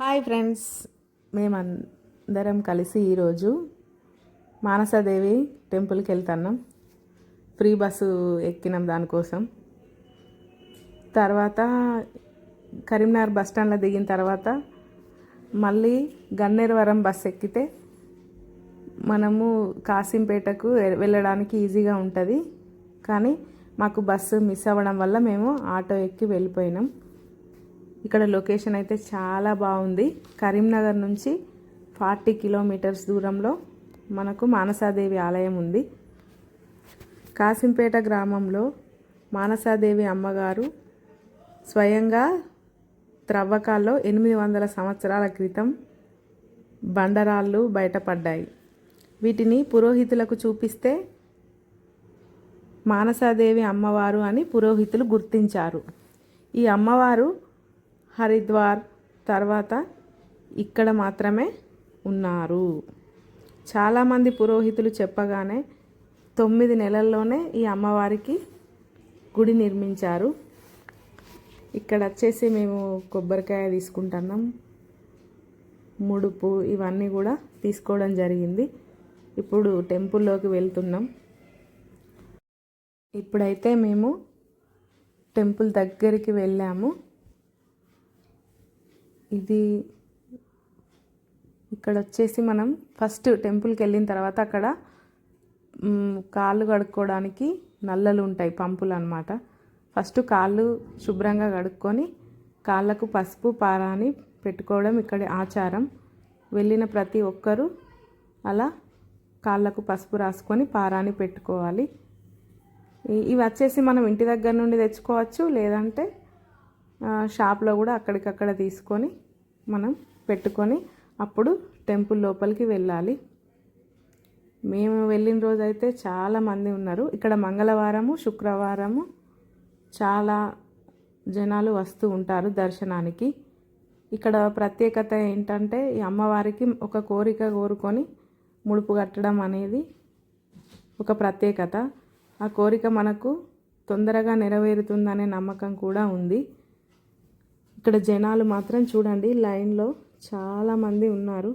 Hi friends మేమందరం కలిసి ఈరోజు మానసదేవి టెంపుల్కి వెళ్తున్నాం. ఫ్రీ బస్సు ఎక్కినాం దానికోసం. తర్వాత కరీంనగర్ బస్ స్టాండ్లో దిగిన తర్వాత మళ్ళీ గన్నేరువరం బస్సు ఎక్కితే మనము కాసింపేటకు వెళ్ళడానికి ఈజీగా ఉంటుంది. కానీ మాకు బస్సు మిస్ అవ్వడం వల్ల మేము ఆటో ఎక్కి వెళ్ళిపోయినాం. ఇక్కడ లొకేషన్ అయితే చాలా బాగుంది. కరీంనగర్ నుంచి ఫార్టీ కిలోమీటర్స్ దూరంలో మనకు మానసాదేవి ఆలయం ఉంది. కాసింపేట గ్రామంలో మానసాదేవి అమ్మగారు స్వయంగా త్రవ్వకాల్లో ఎనిమిది వందల సంవత్సరాల క్రితం బండరాళ్ళు బయటపడ్డాయి. వీటిని పురోహితులకు చూపిస్తే మానసాదేవి అమ్మవారు అని పురోహితులు గుర్తించారు. ఈ అమ్మవారు హరిద్వార్ తర్వాత ఇక్కడ మాత్రమే ఉన్నారు. చాలామంది పురోహితులు చెప్పగానే తొమ్మిది నెలల్లోనే ఈ అమ్మవారికి గుడి నిర్మించారు. ఇక్కడ వచ్చేసి మేము కొబ్బరికాయ తీసుకుంటున్నాం. ముడుపు ఇవన్నీ కూడా తీసుకోవడం జరిగింది. ఇప్పుడు టెంపుల్లోకి వెళ్తున్నాం. ఇప్పుడైతే మేము టెంపుల్ దగ్గరికి వెళ్ళాము. ఇది ఇక్కడ వచ్చేసి మనం ఫస్ట్ టెంపుల్కి వెళ్ళిన తర్వాత అక్కడ కాళ్ళు కడుక్కోవడానికి నల్లలు ఉంటాయి పంపులు అనమాట ఫస్ట్ కాళ్ళు శుభ్రంగా కడుక్కొని కాళ్ళకు పసుపు పారాని పెట్టుకోవడం ఇక్కడ ఆచారం. వెళ్ళిన ప్రతి ఒక్కరూ అలా కాళ్ళకు పసుపు రాసుకొని పారాని పెట్టుకోవాలి. ఇవి వచ్చేసి మనం ఇంటి దగ్గర నుండి తెచ్చుకోవచ్చు లేదంటే షాప్లో కూడా అక్కడికక్కడ తీసుకొని మనం పెట్టుకొని అప్పుడు టెంపుల్ లోపలికి వెళ్ళాలి. మేము వెళ్ళిన రోజు అయితే చాలా మంది ఉన్నారు. ఇక్కడ మంగళవారము శుక్రవారము చాలా జనాలు వస్తూ ఉంటారు దర్శనానికి. ఇక్కడ ప్రత్యేకత ఏంటంటే ఈ అమ్మవారికి ఒక కోరిక కోరుకొని ముడుపు కట్టడం అనేది ఒక ప్రత్యేకత. ఆ కోరిక మనకు తొందరగా నెరవేరుతుందనే నమ్మకం కూడా ఉంది. ఇక్కడ జనాలు మాత్రం చూడండి లైన్లో చాలామంది ఉన్నారు.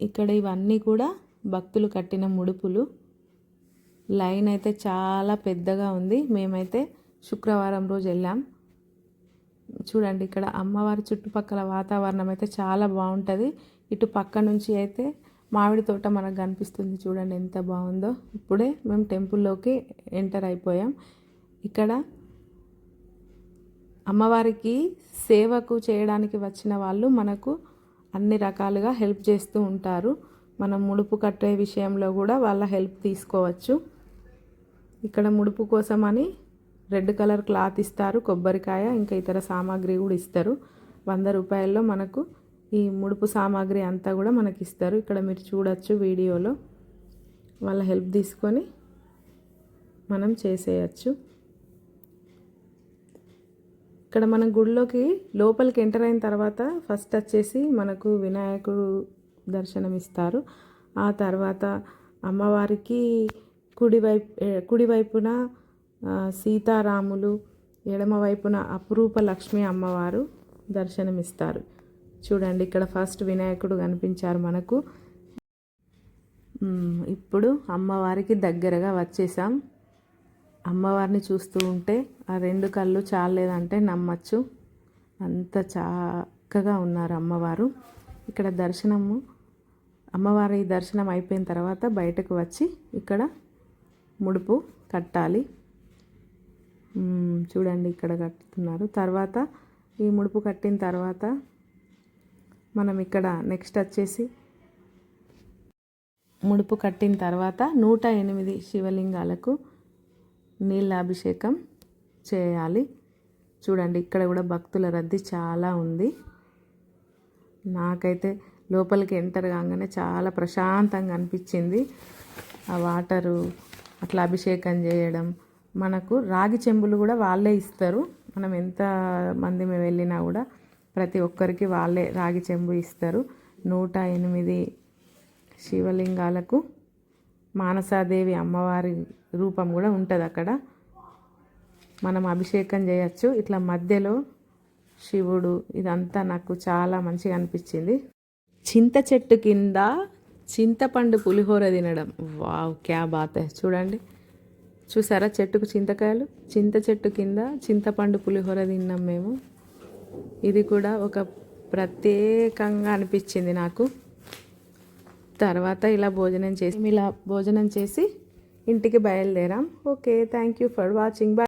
ఇక్కడ ఇవన్నీ కూడా భక్తులు కట్టిన ముడుపులు. లైన్ అయితే చాలా పెద్దగా ఉంది. మేమైతే శుక్రవారం రోజు వెళ్ళాం. చూడండి ఇక్కడ అమ్మవారి చుట్టుపక్కల వాతావరణం అయితే చాలా బాగుంటుంది. ఇటు పక్క నుంచి అయితే మామిడి తోట మనకు కనిపిస్తుంది. చూడండి ఎంత బాగుందో. ఇప్పుడే మేము టెంపుల్లోకి ఎంటర్ అయిపోయాం. ఇక్కడ అమ్మవారికి సేవకు చేయడానికి వచ్చిన వాళ్ళు మనకు అన్ని రకాలుగా హెల్ప్ చేస్తూ ఉంటారు. మనం ముడుపు కట్టే విషయంలో కూడా వాళ్ళ హెల్ప్ తీసుకోవచ్చు. ఇక్కడ ముడుపు కోసమని రెడ్ కలర్ క్లాత్ ఇస్తారు కొబ్బరికాయ ఇంకా ఇతర సామాగ్రి కూడా ఇస్తారు. వంద రూపాయల్లో మనకు ఈ ముడుపు సామాగ్రి అంతా కూడా మనకి ఇస్తారు. ఇక్కడ మీరు చూడొచ్చు వీడియోలో. వాళ్ళ హెల్ప్ తీసుకొని మనం చేసేయచ్చు. ఇక్కడ మనం గుడిలోకి లోపలికి ఎంటర్ అయిన తర్వాత ఫస్ట్ వచ్చేసి మనకు వినాయకుడు దర్శనం ఇస్తారు ఆ తర్వాత అమ్మవారికి కుడివైపు కుడివైపున సీతారాములు ఎడమ వైపున అపురూప లక్ష్మి అమ్మవారు దర్శనమిస్తారు. చూడండి ఇక్కడ ఫస్ట్ వినాయకుడు కనిపించారు మనకు. ఇప్పుడు అమ్మవారికి దగ్గరగా వచ్చేసాం. అమ్మవారిని చూస్తూ ఉంటే ఆ రెండు కళ్ళు చాలేదంటే నమ్మచ్చు. అంత చక్కగా ఉన్నారు అమ్మవారు. ఇక్కడ దర్శనము అమ్మవారి దర్శనం అయిపోయిన తర్వాత బయటకు వచ్చి ఇక్కడ ముడుపు కట్టాలి. చూడండి ఇక్కడ కట్టుతున్నారు. తర్వాత ఈ ముడుపు కట్టిన తర్వాత మనం ఇక్కడ నెక్స్ట్ వచ్చేసి ముడుపు కట్టిన తర్వాత నూట ఎనిమిది శివలింగాలకు నీళ్ళ అభిషేకం చేయాలి. చూడండి ఇక్కడ కూడా భక్తుల రద్దీ చాలా ఉంది. నాకైతే లోపలికి ఎంటర్ కాగానే చాలా ప్రశాంతంగా అనిపించింది. ఆ వాటరు అట్లా అభిషేకం చేయడం. మనకు రాగి చెంబులు కూడా వాళ్ళే ఇస్తారు. మనం ఎంత మంది మేము వెళ్ళినా కూడా ప్రతి ఒక్కరికి వాళ్ళే రాగి చెంబు ఇస్తారు. నూట ఎనిమిది శివలింగాలకు మానసాదేవి అమ్మవారి రూపం కూడా ఉంటుంది అక్కడ. మనం అభిషేకం చేయొచ్చు. ఇట్లా మధ్యలో శివుడు ఇదంతా నాకు చాలా మంచిగా అనిపించింది. చింత చెట్టు కింద చింతపండు పులిహోర తినడం. వావ్ క్యా బాత చూడండి. చూసారా చెట్టుకు చింతకాయలు? చింత చెట్టు కింద చింతపండు పులిహోర తిన్నాం మేము. ఇది కూడా ఒక ప్రత్యేకంగా అనిపించింది నాకు. తర్వాత ఇలా భోజనం చేసి ఇలా భోజనం చేసి ఇంటికి బయలుదేరాం. Okay thank you for watching bye